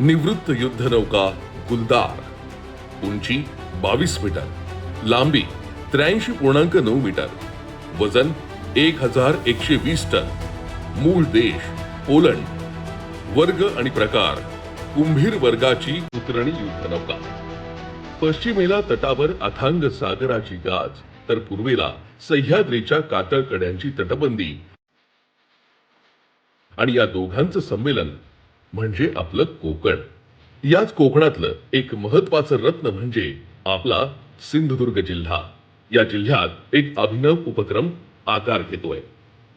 निवृत्त युद्ध नौका गुलदार. उंची बावीस मीटर लांबी त्र्याऐंशी पूर्णांक नऊ मीटर वजन एक हजार एकशे वीस टन मूळ देश पोलंड. वर्ग आणि प्रकार कुंभीर वर्गाची उतरणी युद्धनौका. पश्चिमेला तटावर अथांग सागराची गाज तर पूर्वेला सह्याद्रीच्या कातळकड्यांची तटबंदी. आणि या दोघांचं संमेलन म्हणजे आपलं कोकण. याच कोकणातलं एक महत्वाचं रत्न म्हणजे आपला सिंधुदुर्ग जिल्हा. या जिल्ह्यात एक अभिनव उपक्रम आकार घेतोय.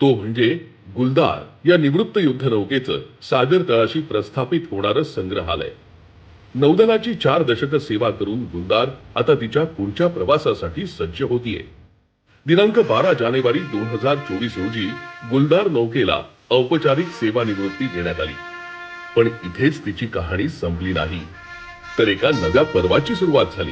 तो म्हणजे गुलदार या निवृत्त युद्ध नौकेचं सागर तळाशी प्रस्थापित होणारं संग्रहालय. नौदलाची चार दशक सेवा करून गुलदार आता तिच्या पुढच्या प्रवासासाठी सज्ज होतीये. दिनांक बारा जानेवारी दोन हजार चोवीस रोजी गुलदार नौकेला औपचारिक सेवानिवृत्ती देण्यात आली. पण इथेच तिची कहाणी संपली नाही. तर एका नव्या पर्वाची सुरुवात झाली.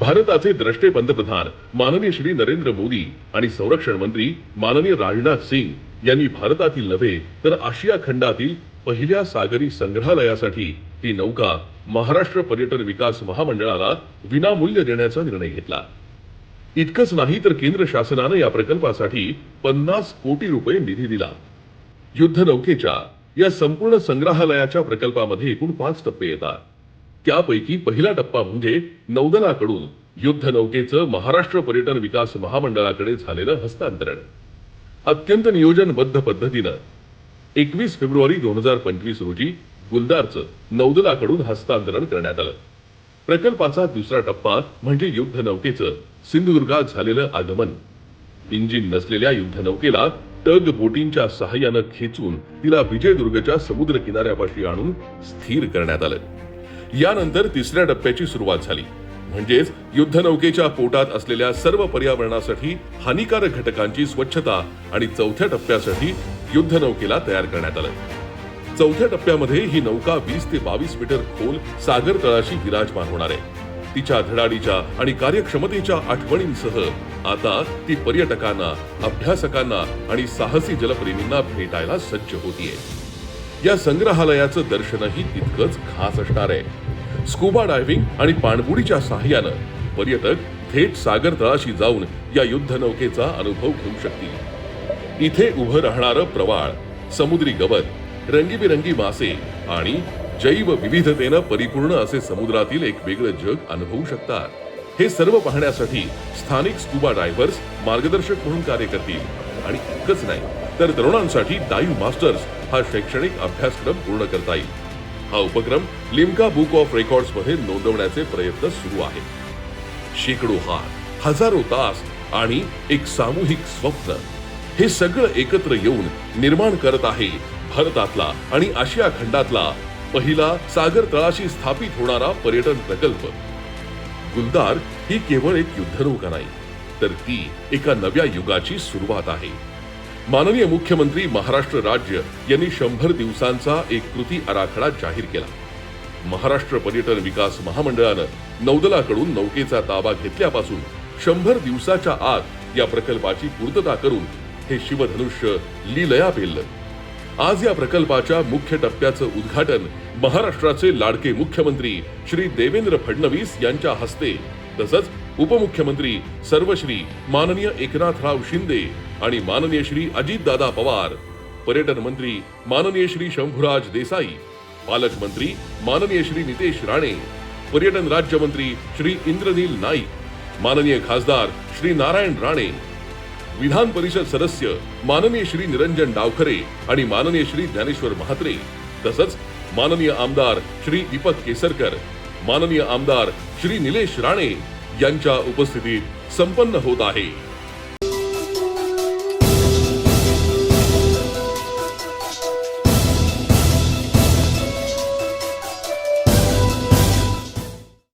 भारताचे द्रष्टे पंतप्रधान माननीय श्री नरेंद्र मोदी आणि संरक्षण मंत्री माननीय राजनाथ सिंग यांनी भारतातील नव्हे तर आशिया खंडातील पहिल्या सागरी संग्रहालयासाठी ही नौका महाराष्ट्र पर्यटन विकास महामंडळाला विनामूल्य देण्याचा निर्णय घेतला. इतकंच नाही तर केंद्र शासनानं या प्रकल्पासाठी पन्नास कोटी रुपये निधी दिला. युद्ध नौकेच्या या संपूर्ण संग्रहालयाच्या प्रकल्पामध्ये एकूण पाच टप्पे येतात. त्यापैकी पहिला टप्पा म्हणजे नौदलाकडून युद्ध नौकेचं महाराष्ट्र पर्यटन विकास महामंडळाकडे झालेलं हस्तांतरण. अत्यंत नियोजनबद्ध पद्धतीनं एकवीस फेब्रुवारी दोन हजार पंचवीस रोजी गुलदारचं नौदलाकडून हस्तांतरण करण्यात आलं. प्रकल्पाचा दुसरा टप्पा म्हणजे युद्ध नौकेचं सिंधुदुर्गात झालेलं आगमन. इंजिन नसलेल्या युद्ध नौकेला टग बोटींच्या सहाय्यानं खेचून तिला विजयदुर्गच्या समुद्र किनाऱ्यापाशी आणून स्थिर करण्यात आलं. यानंतर तिसऱ्या टप्प्याची सुरुवात झाली. म्हणजेच युद्धनौकेच्या पोटात असलेल्या सर्व पर्यावरणासाठी हानिकारक घटकांची स्वच्छता आणि चौथ्या टप्प्यासाठी युद्धनौकेला तयार करण्यात आलं. चौथ्या टप्प्यामध्ये ही नौका वीस ते बावीस मीटर खोल सागर तळाशी विराजमान होणार आहे. तिच्या धडाडीच्या आणि कार्यक्षमतेच्या आठवणींसह आता ती पर्यटकांना अभ्यासकांना आणि साहसी जलप्रेमींना भेटायला सज्ज होतीये. या संग्रहालयाचं दर्शनही तितकंच खास असणार आहे. स्कुबा डायव्हिंग आणि पाणबुडीच्या सहाय्यानं पर्यटक थेट सागर तळाशी जाऊन या युद्धनौकेचा अनुभव घेऊ शकतील. इथे उभं राहणारं प्रवाळ समुद्री गवत रंगीबिरंगी मासे आणि जैव विविधतेनं परिपूर्ण असे समुद्रातील एक वेगळं जग अनुभवू शकतात. हे सर्व पाहण्यासाठी स्थानिक स्कुबा डायव्हर्स मार्गदर्शक म्हणून कार्य करतील. आणि इतकंच नाही तर तरुणांसाठी डाईव्ह मास्टर्स हा शैक्षणिक अभ्यासक्रम पूर्ण करता येईल. हा उपक्रम लिम्का बुक ऑफ रेकॉर्ड्समध्ये नोंदवण्याचे प्रयत्न सुरू आहेत शेकडो हात हजारो तास आणि एक सामूहिक स्वप्न हे सगळं एकत्र येऊन निर्माण करत आहे भारतातला आणि आशिया खंडातला पहिला सागर तळाशी स्थापित होणारा पर्यटन प्रकल्प. गुलदार ही केवळ एक युद्धनौका नाही तर ती एका नव्या युगाची सुरुवात आहे. माननीय मुख्यमंत्री महाराष्ट्र राज्य यांनी शंभर दिवसांचा एक कृती आराखडा जाहीर केला. महाराष्ट्र पर्यटन विकास महामंडळानं नौदलाकडून नौकेचा ताबा घेतल्यापासून शंभर दिवसाच्या आत या प्रकल्पाची पूर्तता करून हे शिवधनुष्य लिलया पेललं. आज या प्रकल्पाच्या मुख्य टप्प्याचं उद्घाटन महाराष्ट्राचे लाडके मुख्यमंत्री श्री देवेंद्र फडणवीस यांच्या हस्ते तसंच उपमुख्यमंत्री सर्वश्री माननीय एकनाथराव शिंदे आणि माननीय श्री अजितदादा पवार पर्यटन मंत्री माननीय श्री शंभुराज देसाई पालकमंत्री माननीय श्री नितेश राणे पर्यटन राज्यमंत्री श्री इंद्रनील नाईक माननीय खासदार श्री नारायण राणे विधान परिषद सदस्य माननीय श्री निरंजन डावखरे आणि माननीय श्री ज्ञानेश्वर म्हात्रे तसंच माननीय आमदार श्री दीपक केसरकर माननीय आमदार श्री निलेश राणे यांच्या उपस्थितीत संपन्न होत आहे.